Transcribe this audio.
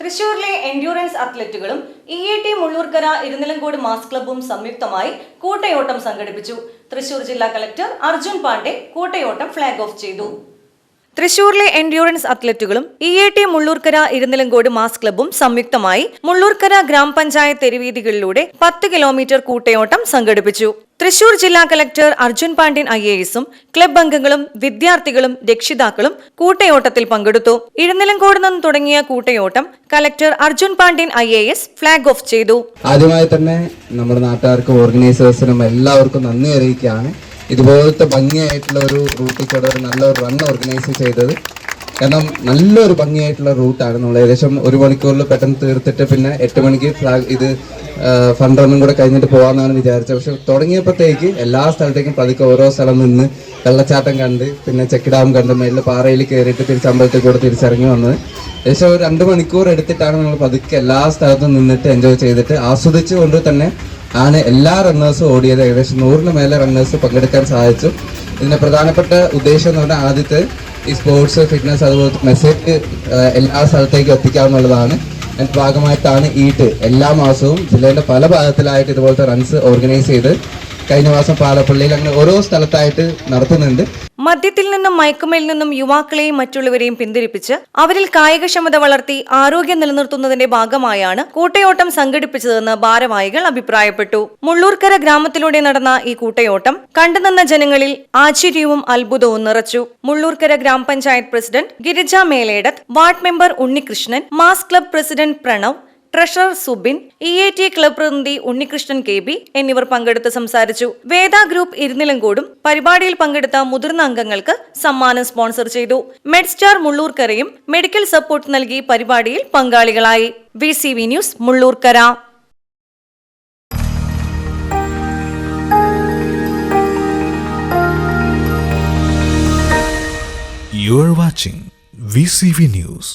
തൃശൂരിലെ endurance അത്ലറ്റുകളും E A T Mullurkara Irunilamcode mass ക്ലബ്ബും സംയുക്തമായി കൂട്ടയോട്ടം സംഘടിപ്പിച്ചു. തൃശൂർ ജില്ലാ കളക്ടർ അർജുൻ പാണ്ഡെ കൂട്ടയോട്ടം ഫ്ളാഗ് ഓഫ് ചെയ്തു. തൃശൂരിലെ endurance അത്ലറ്റുകളും E A T Mullurkara Irunilamcode mass ക്ലബും സംയുക്തമായി മുള്ളൂർക്കര ഗ്രാമപഞ്ചായത്ത് തെരുവീതികളിലൂടെ പത്ത് കിലോമീറ്റർ കൂട്ടയോട്ടം സംഘടിപ്പിച്ചു. തൃശൂർ ജില്ലാ collector Arjun Pandian I A എസും ക്ലബ് അംഗങ്ങളും വിദ്യാർത്ഥികളും രക്ഷിതാക്കളും കൂട്ടയോട്ടത്തിൽ പങ്കെടുത്തു. ഇഴനിലങ്കോട് നിന്ന് തുടങ്ങിയ കൂട്ടയോട്ടം collector Arjun Pandian I A S flag off ചെയ്തു. ആദ്യമായി തന്നെ നമ്മുടെ നാട്ടുകാർക്കും ഓർഗനൈസേഴ്സിനും എല്ലാവർക്കും നന്ദി അറിയിക്കുകയാണ്. ഇതുപോലത്തെ ഭംഗിയായിട്ടുള്ള ഒരു റൂട്ടിൽ കൂടെ ഒരു നല്ലൊരു റൺ ഓർഗനൈസ് ചെയ്തത്. കാരണം നല്ലൊരു ഭംഗിയായിട്ടുള്ള റൂട്ടാണ് നമ്മൾ ഏകദേശം ഒരു മണിക്കൂറിൽ പെട്ടെന്ന് തീർത്തിട്ട് പിന്നെ എട്ട് മണിക്ക് ഫ്ലാഗ് ഇത് ഫണ്ട് റണ്ണും കൂടെ കഴിഞ്ഞിട്ട് പോകാമെന്നാണ് വിചാരിച്ചത്. പക്ഷെ തുടങ്ങിയപ്പോഴത്തേക്ക് എല്ലാ സ്ഥലത്തേക്കും പതുക്കെ ഓരോ സ്ഥലം നിന്ന് വെള്ളച്ചാട്ടം കണ്ട് പിന്നെ ചെക്ക് ഡാം കണ്ട് മേലിൽ പാറയിൽ കയറിയിട്ട് തിരിച്ച് അമ്പലത്തിൽ കൂടെ തിരിച്ചിറങ്ങി വന്നത്. ഏകദേശം ഒരു രണ്ട് മണിക്കൂർ എടുത്തിട്ടാണ് നമ്മൾ പതുക്കെ എല്ലാ സ്ഥലത്തും നിന്നിട്ട് എൻജോയ് ചെയ്തിട്ട് ആസ്വദിച്ചുകൊണ്ട് തന്നെ ആണ്. എല്ലാ റണ്ണേഴ്സും ഓടിയത് ഏകദേശം നൂറിന് മേലെ റണ്ണേഴ്സ് പങ്കെടുക്കാൻ സാധിച്ചു. ഇതിന്റെ പ്രധാനപ്പെട്ട ഉദ്ദേശം എന്ന് പറഞ്ഞാൽ ആദ്യത്തെ ഈ സ്പോർട്സ് ഫിറ്റ്നസ് അതുപോലെ മെസ്സേജ് എല്ലാ സ്ഥലത്തേക്കും എത്തിക്കാവുന്നതാണ് അതിന്റെ ഭാഗമായിട്ടാണ് ഈട്ട് എല്ലാ മാസവും ജില്ലയുടെ പല ഭാഗത്തിലായിട്ട് ഇതുപോലത്തെ റൺസ് ഓർഗനൈസ് ചെയ്ത് കഴിഞ്ഞ മാസം പാലപ്പള്ളിയിൽ അങ്ങനെ ഓരോ സ്ഥലത്തായിട്ട് നടത്തുന്നുണ്ട്. മദ്യത്തിൽ നിന്നും മയക്കുമേൽ നിന്നും യുവാക്കളെയും മറ്റുള്ളവരെയും പിന്തിരിപ്പിച്ച് അവരിൽ കായികക്ഷമത വളർത്തി ആരോഗ്യം നിലനിർത്തുന്നതിന്റെ ഭാഗമായാണ് കൂട്ടയോട്ടം സംഘടിപ്പിച്ചതെന്ന് ഭാരവാഹികൾ അഭിപ്രായപ്പെട്ടു. മുള്ളൂർക്കര ഗ്രാമത്തിലൂടെ നടന്ന ഈ കൂട്ടയോട്ടം കണ്ടുനിന്ന ജനങ്ങളിൽ ആശ്ചര്യവും അത്ഭുതവും നിറച്ചു. മുള്ളൂർക്കര ഗ്രാമപഞ്ചായത്ത് president Girija Meledath ward member Unnikrishnan mass club president Pranav treasurer Subin E A T club പ്രതിനിധി ഉണ്ണികൃഷ്ണൻ കെ ബി എന്നിവർ പങ്കെടുത്ത് സംസാരിച്ചു. വേദ ഗ്രൂപ്പ് ഇരുനിലങ്കോടും പരിപാടിയിൽ പങ്കെടുത്ത മുതിർന്ന അംഗങ്ങൾക്ക് സമ്മാനം സ്പോൺസർ ചെയ്തു. മെഡ്സ്റ്റാർ മുള്ളൂർക്കരയും മെഡിക്കൽ സപ്പോർട്ട് നൽകി പരിപാടിയിൽ പങ്കാളികളായി. V C V news Mullurkara. You are watching VCV News.